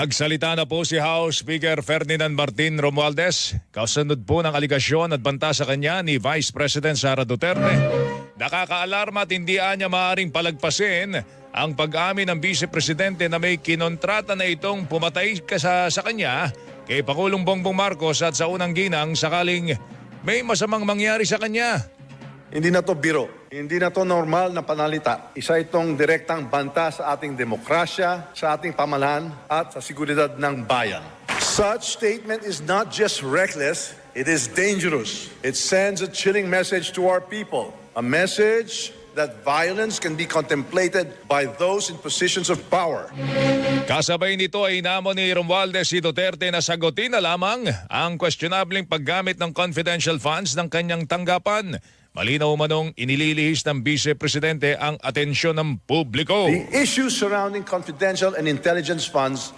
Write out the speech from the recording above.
Nagsalita na po si House Speaker Ferdinand Martin Romualdez. Kasunod po ng aligasyon at banta sa kanya ni Vice President Sara Duterte. Nakakaalarma at hindi niya maaring palagpasin ang pag-amin ng Vice Presidente na may kinontrata na itong pumatay ka sa, sa kanya kay Pangulong Bongbong Marcos at sa unang ginang sakaling may masamang mangyari sa kanya. Hindi na to biro. Hindi na to normal na panalita. Isa itong direktang banta sa ating demokrasya, sa ating pamahalaan at sa seguridad ng bayan. Such statement is not just reckless, it is dangerous. It sends a chilling message to our people. A message that violence can be contemplated by those in positions of power. Kasabay nito ay inamo ni Romualdez si Duterte na sagutin na lamang ang questionableng paggamit ng confidential funds ng kanyang tanggapan. Malinaw manong inililihis ng Vice Presidente ang atensyon ng publiko. The issues surrounding confidential and intelligence funds